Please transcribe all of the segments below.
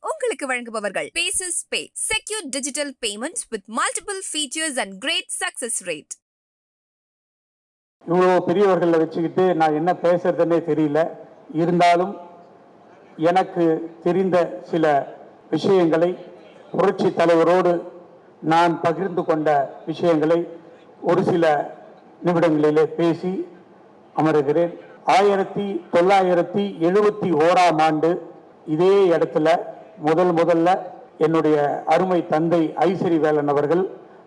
உங்களுக்கு வழங்குபவர்கள். Bases pay secure digital payment with multiple features and great success rate இவ்வளோ பெரியவர்களை வச்சுக்கிட்டு நான் என்ன பேசுறதுன்னே தெரியல. இருந்தாலும் எனக்கு தெரிந்த சில விஷயங்களை புரட்சி தலைவரோடு நான் பகிர்ந்து கொண்ட விஷயங்களை ஒரு சில நிமிடங்களிலே பேசி அமருகிறேன். ஆயிரத்தி தொள்ளாயிரத்தி எழுபத்தி ஓராம் ஆண்டு இதே இடத்துல முதல் முதல்ல என்னுடைய அருமை தந்தை ஐஸ்வரி வேலன் அவர்கள்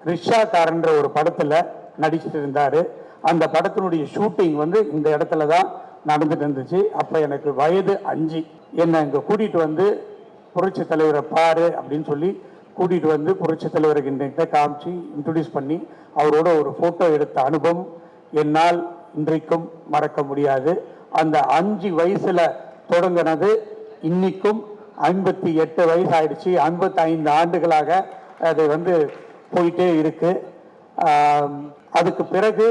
ரிக்ஷாக்காரன்ற ஒரு படத்தில் நடிச்சுட்டு இருந்தார் அந்த படத்தினுடைய ஷூட்டிங் வந்து இந்த இடத்துல தான் நடந்துட்டு இருந்துச்சு அப்போ எனக்கு வயது அஞ்சு. என்னை இங்கே கூட்டிகிட்டு வந்து புரட்சி தலைவரை பாரு அப்படின்னு சொல்லி கூட்டிகிட்டு வந்து புரட்சி தலைவருக்கு இன்றைக்கிட்ட காமிச்சு இன்ட்ரடியூஸ் பண்ணி அவரோட ஒரு ஃபோட்டோ எடுத்த அனுபவம் என்னால் இன்றைக்கும் மறக்க முடியாது. அந்த அஞ்சு வயசில் தொடங்கினது இன்னைக்கும் ஐம்பத்தி எட்டு வயசு ஆயிடுச்சு ஐம்பத்தைந்து ஆண்டுகளாக அது வந்து போயிட்டே இருக்கு. அதுக்கு பிறகு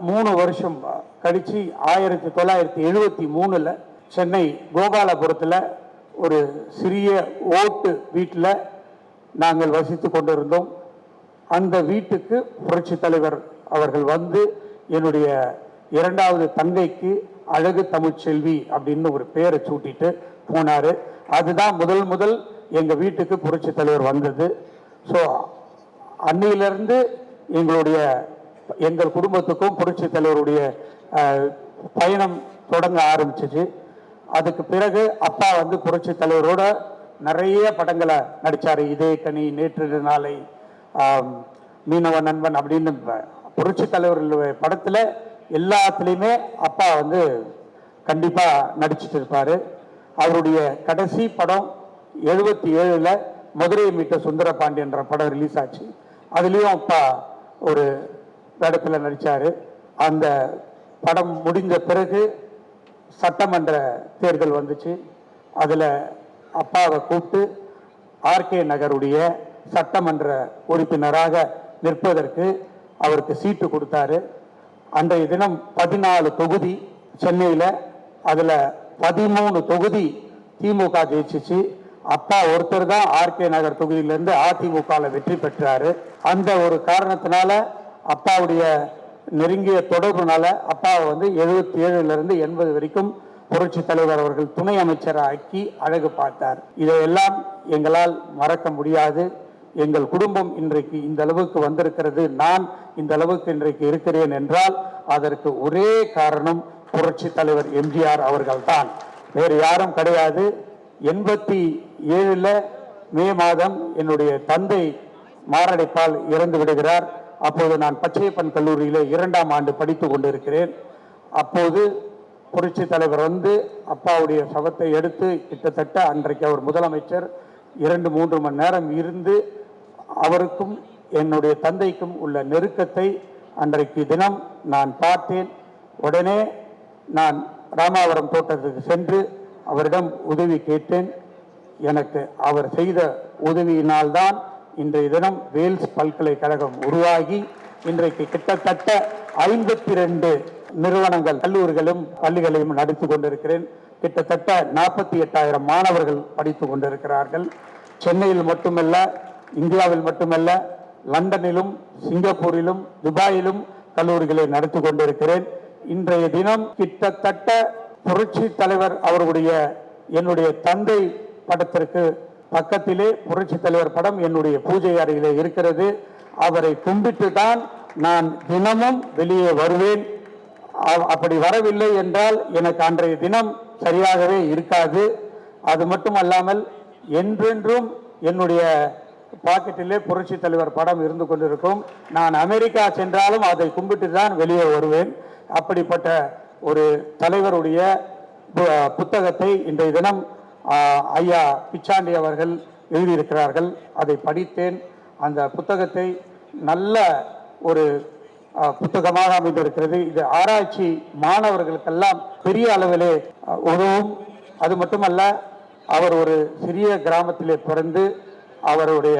மூணு வருஷம் கழிச்சு ஆயிரத்தி தொள்ளாயிரத்தி எழுபத்தி மூணில் சென்னை கோபாலபுரத்தில் ஒரு சிறிய ஓட்டு வீட்டில் நாங்கள் வசித்து கொண்டிருந்தோம். அந்த வீட்டுக்கு புரட்சி தலைவர் அவர்கள் வந்து என்னுடைய இரண்டாவது தங்கைக்கு அழகு தமிழ்ச்செல்வி அப்படின்னு ஒரு பேரை சூட்டிட்டு போனார். அதுதான் முதல் முதல் எங்கள் வீட்டுக்கு புரட்சி தலைவர் வந்தது. ஸோ அன்னையிலேருந்து எங்களுடைய எங்கள் குடும்பத்துக்கும் புரட்சி தலைவருடைய பயணம் தொடங்க ஆரம்பிச்சிச்சு. அதுக்கு பிறகு அப்பா வந்து புரட்சி தலைவரோட நிறைய படங்களை நடித்தார் இதே கனி நேற்று நாளை மீனவ நண்பன் அப்படின்னு புரட்சி தலைவர் படத்தில் எல்லாத்துலேயுமே அப்பா வந்து கண்டிப்பாக நடிச்சிட்டு இருப்பார். அவருடைய கடைசி படம் எழுபத்தி ஏழில் மதுரை மீட்ட சுந்தர பாண்டியன்ற படம் ரிலீஸ் ஆச்சு. அதுலேயும் அப்பா ஒரு இடத்துல நடித்தார் அந்த படம் முடிந்த பிறகு சட்டமன்ற தேர்தல் வந்துச்சு. அதில் அப்பாவை கூப்பிட்டு ஆர்கே நகருடைய சட்டமன்ற உறுப்பினராக நிற்பதற்கு அவருக்கு சீட்டு கொடுத்தாரு. அன்றைய தினம் பதினாலு தொகுதி சென்னையில் அதில் பதிமூணு தொகுதி திமுக ஜெயிச்சிச்சு. அப்பா ஒருத்தர் தான் ஆர்கே நகர் தொகுதியிலேருந்து அதிமுகவில் வெற்றி பெற்றார். அந்த ஒரு காரணத்தினால அப்பாவுடைய நெருங்கிய தொடர்புனால அப்பாவை வந்து எழுபத்தி ஏழுலேருந்து எண்பது வரைக்கும் புரட்சி தலைவர் அவர்கள் துணை அமைச்சராக்கி அழகு பார்த்தார். இதையெல்லாம் எங்களால் மறக்க முடியாது. எங்கள் குடும்பம் இன்றைக்கு இந்த அளவுக்கு வந்திருக்கிறது. நான் இந்த அளவுக்கு இன்றைக்கு இருக்கிறேன் என்றால் அதற்கு ஒரே காரணம் புரட்சி தலைவர் எம்ஜிஆர் அவர்கள்தான். வேறு யாரும் கிடையாது. எண்பத்தி ஏழுல மே மாதம் என்னுடைய தந்தை மாரடைப்பால் இறந்து விடுகிறார். அப்போது நான் பச்சையப்பன் கல்லூரியிலே இரண்டாம் ஆண்டு படித்து கொண்டிருக்கிறேன். அப்போது புரட்சி தலைவர் வந்து அப்பாவுடைய சவத்தை எடுத்து கிட்டத்தட்ட அன்றைக்கு அவர் முதலமைச்சர் இரண்டு மூன்று மணி நேரம் இருந்து அவருக்கும் என்னுடைய தந்தைக்கும் உள்ள நெருக்கத்தை அன்றைக்கு தினம் நான் பார்த்தேன். உடனே நான் ராமாவரம் தோட்டத்துக்கு சென்று அவரிடம் உதவி கேட்டேன். எனக்கு அவர் செய்த உதவியினால்தான் இன்றைய தினம் வேல்ஸ் பல்கலைக்கழகம் உருவாகி இன்றைக்கு கிட்டத்தட்ட ஐம்பத்தி ரெண்டு நிறுவனங்கள் கல்லூரிகளும் பள்ளிகளையும் நடத்தி கொண்டிருக்கிறேன். கிட்டத்தட்ட நாற்பத்தி எட்டாயிரம் மாணவர்கள் படித்து கொண்டிருக்கிறார்கள். சென்னையில் மட்டுமல்ல இந்தியாவில் மட்டுமல்ல லண்டனிலும் சிங்கப்பூரிலும் துபாயிலும் கல்லூரிகளை நடத்தி கொண்டிருக்கிறேன். இன்றைய தினம் கிட்டத்தட்ட புரட்சி தலைவர் அவருடைய என்னுடைய தந்தை படத்திற்கு பக்கத்திலே புரட்சி தலைவர் படம் என்னுடைய பூஜை அறையிலே இருக்கிறது. அவரை கும்பிட்டு தான் நான் தினமும் வெளியே வருவேன். அப்படி வரவில்லை என்றால் எனக்கு அன்றைய தினம் சரியாகவே இருக்காது. அது மட்டும் அல்லாமல் என்றென்றும் என்னுடைய பாக்கெட்டிலே புரட்சி தலைவர் படம் இருந்து கொண்டிருக்கும். நான் அமெரிக்கா சென்றாலும் அதை கும்பிட்டு தான் வெளியே வருவேன். அப்படிப்பட்ட ஒரு தலைவருடைய பு- புத்தகத்தை இன்றைய தினம் ஐயா பிச்சாண்டி அவர்கள் எழுதியிருக்கிறார்கள். அதை படித்தேன். அந்த புத்தகத்தை நல்ல ஒரு புத்தகமாக அமைந்திருக்கிறது. இது ஆராய்ச்சி மாணவர்களுக்கெல்லாம் பெரிய அளவிலே உதவும். அது மட்டுமல்ல அவர் ஒரு சிறிய கிராமத்திலே பிறந்து அவருடைய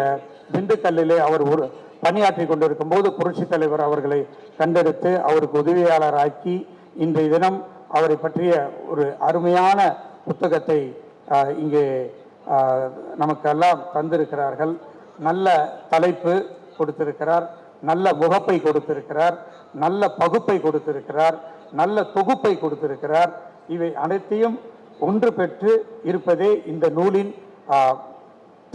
திண்டுக்கல்லிலே அவர் ஒரு பணியாற்றி கொண்டிருக்கும் போது புரட்சி தலைவர் அவர்களை கண்டெடுத்து அவருக்கு உதவியாளராக்கி இன்றைய தினம் அவரை பற்றிய ஒரு அருமையான புத்தகத்தை இங்கே நமக்கெல்லாம் தந்திருக்கிறார்கள். நல்ல தலைப்பு கொடுத்திருக்கிறார் நல்ல முகப்பை கொடுத்திருக்கிறார் நல்ல பகுப்பை கொடுத்திருக்கிறார் நல்ல தொகுப்பை கொடுத்திருக்கிறார். இவை அனைத்தையும் ஒன்று பெற்று இருப்பதே இந்த நூலின்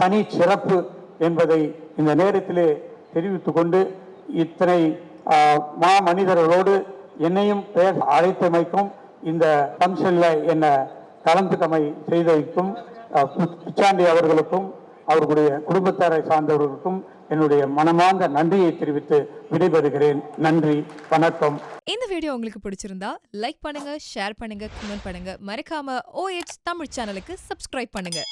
தனி சிறப்பு என்பதை இந்த நேரத்திலே தெரிவித்து கொண்டு இத்தனை மா மனிதர்களோடு என்னையும் பேச அழைத்தமைக்கும் இந்த ஃபங்க்ஷனில் என்னை கலந்துக்கமை செய்தவைக்கும் பிச்சாண்டி அவர்களுக்கும் அவர்களுடைய குடும்பத்தாரை சார்ந்தவர்களுக்கும் என்னுடைய மனமார்ந்த நன்றியை தெரிவித்து விடைபெறுகிறேன். நன்றி வணக்கம். இந்த வீடியோ உங்களுக்கு பிடிச்சிருந்தா லைக் பண்ணுங்க ஷேர் பண்ணுங்க கமெண்ட் பண்ணுங்க. மறக்காம ஓஎச் தமிழ் சேனலுக்கு சப்ஸ்கிரைப் பண்ணுங்க.